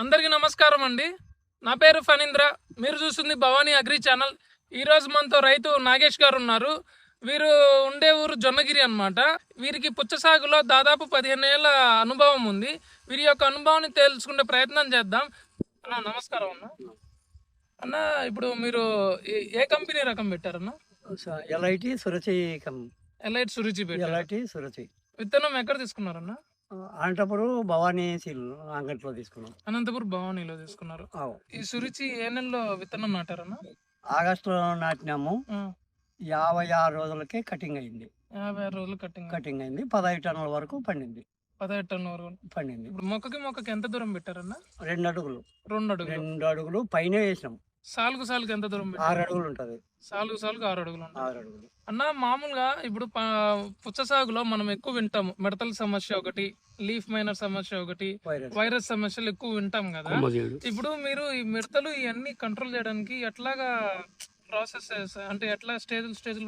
అందరికీ నమస్కారం అండి. నా పేరు ఫణీంద్ర. మీరు చూస్తుంది భవానీ అగ్రి ఛానల్. ఈరోజు మనతో రైతు నాగేష్ గారు ఉన్నారు. వీరు ఉండే ఊరు జొన్నగిరి అన్నమాట. వీరికి పుచ్చ సాగులో దాదాపు పదిహేను ఏళ్ళ అనుభవం ఉంది. వీరి యొక్క అనుభవాన్ని తెలుసుకునే ప్రయత్నం చేద్దాం. అన్న నమస్కారం అన్న. అన్న ఇప్పుడు మీరు ఏ- కంపెనీ రకం పెట్టారన్న? ఎల్ఐటి సురచి పెట్టారు. L I T Suruchi. విత్తనం ఎక్కడ తీసుకున్నారన్న? అనంతపురం భవానీ సీల్ అంగట్లో తీసుకున్నాం. అనంతపురం భవానీలో తీసుకున్నారు. ఈ సురుచి ఏ నెలలో విత్తనం నాటారన్న? ఆగస్టులో నాటినాము. యాభై ఆరు రోజులకే కటింగ్ అయింది. యాభై ఆరు రోజులు కట్టింగ్ కటింగ్ అయింది. పదహైదు టన్నుల వరకు పండింది. పదహైదు టన్నుల వరకు పండింది. ఇప్పుడు మొక్కకి మొక్కకి ఎంత దూరం పెట్టారన్న? రెండు అడుగులు. రెండు అడుగులు. రెండు అడుగులు పైన వేసినాం. సాలుగు సాలుగు ఎంత దూరం ఆరు పెట్టారు అడుగులు ఉంటది. సాలుగు సాలుగు ఆరు అడుగులు ఉంటాయి ఆరు అడుగులు. అన్న మామూలుగా ఇప్పుడు పుచ్చ సాగులో మనం ఎక్కువ వింటాము మిడతల సమస్య ఒకటి లీఫ్ మైనర్ సమస్య ఒకటి వైరస్. సమస్యలు ఎక్కువ వింటాం కదా. ఇప్పుడు మీరు ఈ మిడతలు ఇవన్నీ కంట్రోల్ చేయడానికి ఎట్లాగా ప్రాసెస్ అంటే ఎట్లా స్టేజ్ స్టేజ్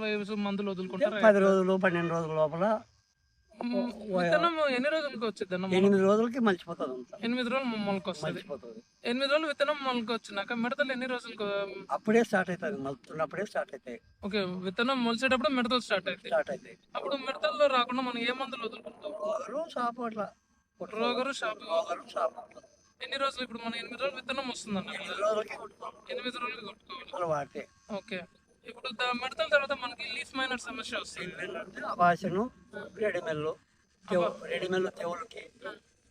మందులు వదులుకుంటారా పది రోజులు పన్నెండు రోజుల లోపల విత్తనం ఎన్ని రోజులకి వచ్చింది ఎనిమిది రోజులకి మలిచిపోతుంది ఎనిమిది రోజులు మొలక వస్తుంది ఎనిమిది రోజులు విత్తనం మొలక వచ్చినాక మిడతలు ఎన్ని రోజులకు అప్పుడే స్టార్ట్ అవుతుంది మలుతున్నప్పుడే స్టార్ట్ అవుతాయి ఓకే విత్తనం మొలిచేటప్పుడు మిడతలు స్టార్ట్ అవుతాయి స్టార్ట్ అవుతాయి అప్పుడు మిడతల్లో రాకుండా మనం ఏ మందులు వదులుకుంటాం? షాపు అట్లా రోగరు షాప్ షాపు ఎన్ని రోజులు ఇప్పుడు మన ఎనిమిది రోజులు విత్తనం వస్తుంది అన్న ఎనిమిది రోజులకి కొట్టుకోవాలి. ఓకే. ఇప్పుడు మిడతల తర్వాత మనకి లీఫ్ మైనర్ సమస్య వస్తుంది. రెడీమెల్లు రెడీమెల్లు తెవులకి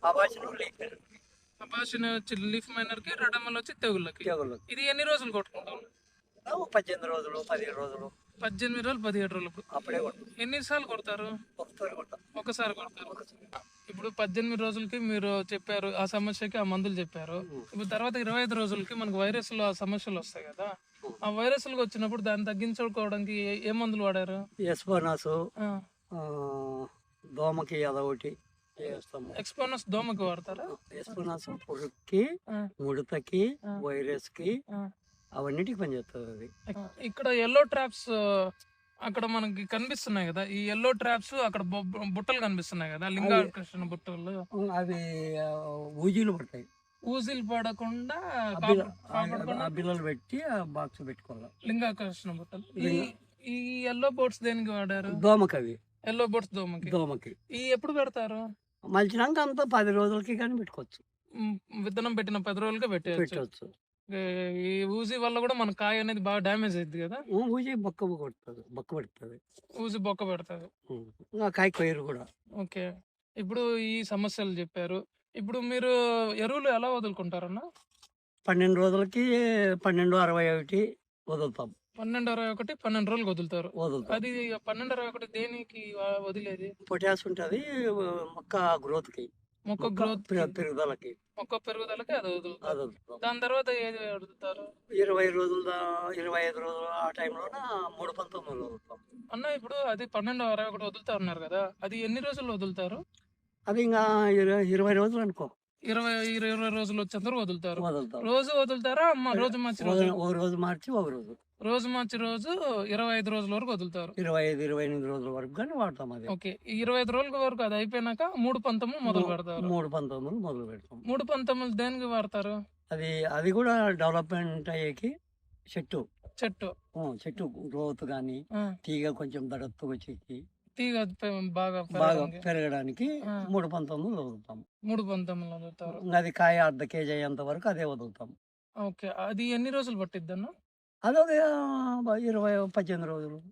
అభాషను లేపేళ్ళకి అపాషన్ వచ్చి లీఫ్ మైనర్కి రెడమల్ వచ్చి తెగుళ్ళకి. తెగులకి ఇది ఎన్ని రోజులు కొట్టుకుంటాం? పద్దెనిమిది రోజులు పదిహేను రోజులు. పద్దెనిమిది రోజులు పదిహేడు రోజులు అప్పుడే ఎన్నిసార్లు కొడతారు? ఒకసారి కొడతాం. ఒకసారి కొడతారు. ఇప్పుడు పద్దెనిమిది రోజులకి మీరు చెప్పారు ఆ సమస్యకి ఆ మందులు చెప్పారు. ఇప్పుడు తర్వాత ఇరవై ఐదు రోజులకి మనకు వైరస్లు ఆ సమస్యలు వస్తాయి కదా. ఆ వైరస్లకు వచ్చినప్పుడు దాన్ని తగ్గించుకోవడానికి ఏ- మందులు వాడారు? ఎస్పోనాసు దోమకి అదొకటి ఎక్స్పోనస్ దోమకి వాడతారా? ఎస్పోనాసు పురుగుకి ముడతకి. వైరస్కి. అవన్నిటికి పనిచేస్తుంది అది. ఇక్కడ ఎల్లో ట్రాప్స్ అక్కడ మనకి కనిపిస్తున్నాయి కదా. ఈ ఎల్లో ట్రాప్స్ అక్కడ బుట్టలు కనిపిస్తున్నాయి కదా. లింగాకృష్ణ బుట్టలు. అవి ఊజీలు పడతాయి. ఊసిలు పడకుండా బిల్లలు పెట్టి ఆ బాక్స్ పెట్టుకోవాలి. లింగాకర్షణ బుట్టలు. ఈ ఎల్లో బోట్స్ దేనికి వాడారు? దోమకి అవి ఎల్లో బోట్స్ దోమకి. దోమకి. ఈ ఎప్పుడు పెడతారు? మలిచినాక అంతా పది రోజులకి కానీ పెట్టుకోవచ్చు. విత్తనం పెట్టిన పది రోజులకే పెట్టేయచ్చు. పెట్టవచ్చు ఈ ఊసి వల్ల కూడా మన కాయ అనేది బాగా డ్యామేజ్ అయింది కదా? ఊజీ బొక్క కొడుతుంది బొక్క పెడుతుంది. ఊసి బొక్క పెడతాది కాయ కొయ్యరు కూడా. ఓకే. ఇప్పుడు ఈ సమస్యలు చెప్పారు. ఇప్పుడు మీరు ఎరువులు ఎలా వదులుకుంటారన్న? పన్నెండు రోజులకి పన్నెండు అరవై ఒకటి వదులుతాం. పన్నెండు అరవై ఒకటి పన్నెండు రోజులు వదులుతారు. వదులుతాం అది పన్నెండు అరవై ఒకటి దేనికి వదిలేది? పొటాస్ ఉంటుంది మొక్క గ్రోత్కి. మొక్క మొక్క గ్రోత్ పెరు- పెరుగుదలకి. మొక్క పెరుగుదలకి అది వదులుతారు. దాని తర్వాత ఏది వదులుతారు? ఇరవై రోజుల ఇరవై ఐదు రోజులు ఆ టైంలోన మూడు పంతొమ్మిది వదులుతాం. అన్న ఇప్పుడు అది పన్నెండు అరవై ఒకటి వదులుతారు అన్నారు కదా అది ఎన్ని రోజులు వదులుతారు? అది ఇంకా ఇరవై రోజులు అనుకో. ఇరవై ఇరవై ఇరవై రోజులు వచ్చేంత వదులుతారు. వదులుతాం రోజు వదులుతారా? అమ్మ రోజు మార్చి రోజు రోజు. మార్చి ఒక రోజు. రోజు మార్చి రోజు ఇరవై ఐదు రోజుల వరకు వదులుతారు. ఇరవై ఐదు ఇరవై ఎనిమిది రోజుల వరకు కానీ వాడతాం అది. ఓకే. ఇరవై ఐదు రోజుల వరకు అది అయిపోయినాక మూడు పంతొమ్మిది మొదలు పెడతారు. మూడు పంతొమ్మిది మొదలు పెడతాం. మూడు పంతొమ్మిది దేనికి వాడతారు? అది అది కూడా డెవలప్మెంట్ అయ్యేకి చెట్టు. చెట్టు. చెట్టు గ్రోత్ కానీ తీగ కొంచెం దడత్తు వచ్చేకి తీగ బాగా బాగా పెరగడానికి. మూడు పంతొమ్మిది వదులుతాం. మూడు పంతొమ్మిది వదులుతారు. అది కాయ అర్ధ కేజీ అయ్యేంత వరకు అదే వదులుతాం. ఓకే. అది ఎన్ని రోజులు పట్టిద్ది అన్న? అదే ఇరవై పద్దెనిమిది రోజులు.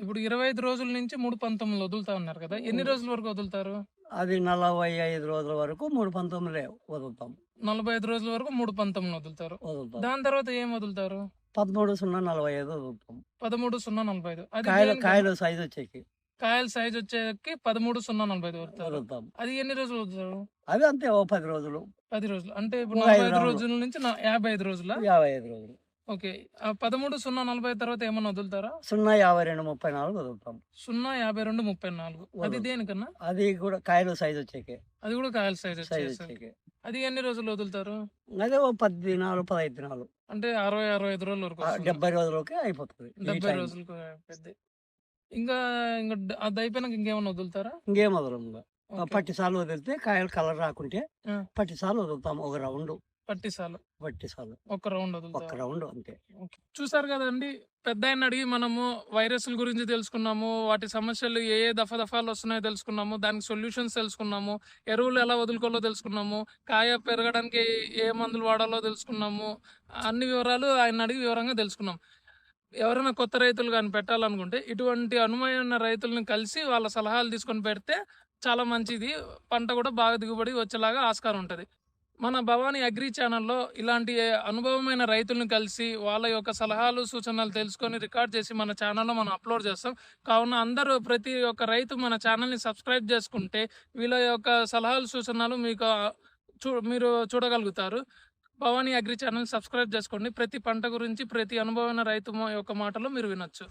ఇప్పుడు ఇరవై ఐదు రోజుల నుంచి మూడు పంతొమ్మిది వదులుతా ఉన్నారు కదా. ఎన్ని రోజుల వరకు వదులుతారు? అది నలభై ఐదు రోజుల వరకు మూడు పంతొమ్మిది వదులుతాం. నలభై ఐదు రోజుల వరకు మూడు పంతొమ్మిది వదులుతారు. వదులుతాం. దాని తర్వాత ఏం వదులుతారు? పదమూడు సున్నా నలభై ఐదు వదులుతాం. పదమూడు సున్నా నలభై ఐదు. అది కాయలు? కాయలు సైజు వచ్చేకి. కాయల సైజ్ వచ్చేకి పదమూడు సున్నా నలభై వదులుతాం. అది ఎన్ని రోజులు వదులుతారు? అవి అంతే ఓ పది రోజులు. పది రోజులు. అంటే ఇప్పుడు నలభై ఐదు రోజులు. నుంచి యాభై ఐదు రోజుల? యాభై ఐదు రోజులు. ఓకే. పదమూడు సున్నా నలభై తర్వాత ఏమన్నా వదులుతారా? సున్నా యాభై రెండు ముప్పై నాలుగు వదులుతాం. సున్నా యాభై రెండు ముప్పై నాలుగు. అది. దేనికన్నా? అది కూడా కాయలు సైజు వచ్చేకి. అది కూడా కాయల సైజ్ వచ్చేకి. అది ఎన్ని రోజులు వదులుతారు? అదే ఓ పది దినాలు పదహైదు దినాలు. అంటే అరవై అరవై ఐదు రోజుల వరకు. డెబ్బై రోజులకి అయిపోతుంది. డెబ్బై. రోజులకు పెద్ద ఇంకా ఇంకా అది అయిపోయినాక ఇంకేమన్నా వదులుతారా ఇంకేం వదలం ఇంకా. ఓకే. పట్టి సార్లు వదిలితే కాయలు కలర్ రాకుంటే ఆ. పట్టి సార్లు వదులుతాం ఒక రౌండ్ పట్టిసాలు పట్టి సార్లు ఒక రౌండ్ ఒక వదులుతారు రౌండ్ అంతే. చూసారు కదండి పెద్ద ఆయన అడిగి మనము వైరస్ల గురించి తెలుసుకున్నాము వాటి సమస్యలు ఏ ఏ దఫా దఫాలు వస్తున్నాయో తెలుసుకున్నాము దానికి సొల్యూషన్స్ తెలుసుకున్నాము ఎరువులు ఎలా వదులుకోవాలో తెలుసుకున్నాము కాయ పెరగడానికి ఏ మందులు వాడాలో తెలుసుకున్నాము అన్ని వివరాలు ఆయన అడిగి వివరంగా తెలుసుకున్నాం ఎవరైనా కొత్త రైతులు కానీ పెట్టాలనుకుంటే ఇటువంటి అనుమైన రైతులను కలిసి వాళ్ళ సలహాలు తీసుకొని పెడితే చాలా మంచిది. పంట కూడా బాగా దిగుబడి వచ్చేలాగా ఆస్కారం ఉంటుంది. మన భవానీ అగ్రి ఛానల్లో ఇలాంటి అనుభవమైన రైతులను కలిసి వాళ్ళ యొక్క సలహాలు సూచనలు తెలుసుకొని రికార్డ్ చేసి మన ఛానల్లో మనం అప్లోడ్ చేస్తాం. కావున అందరూ ప్రతి ఒక్క రైతు మన ఛానల్ని సబ్స్క్రైబ్ చేసుకుంటే వీళ్ళ యొక్క సలహాలు సూచనలు మీకు చూ మీరు చూడగలుగుతారు. భవానీ అగ్రి ఛానల్ సబ్స్క్రైబ్ చేసుకోండి. ప్రతి పంట గురించి ప్రతి అనుభవమైన రైతు యొక్క మాటలు మీరు వినొచ్చు.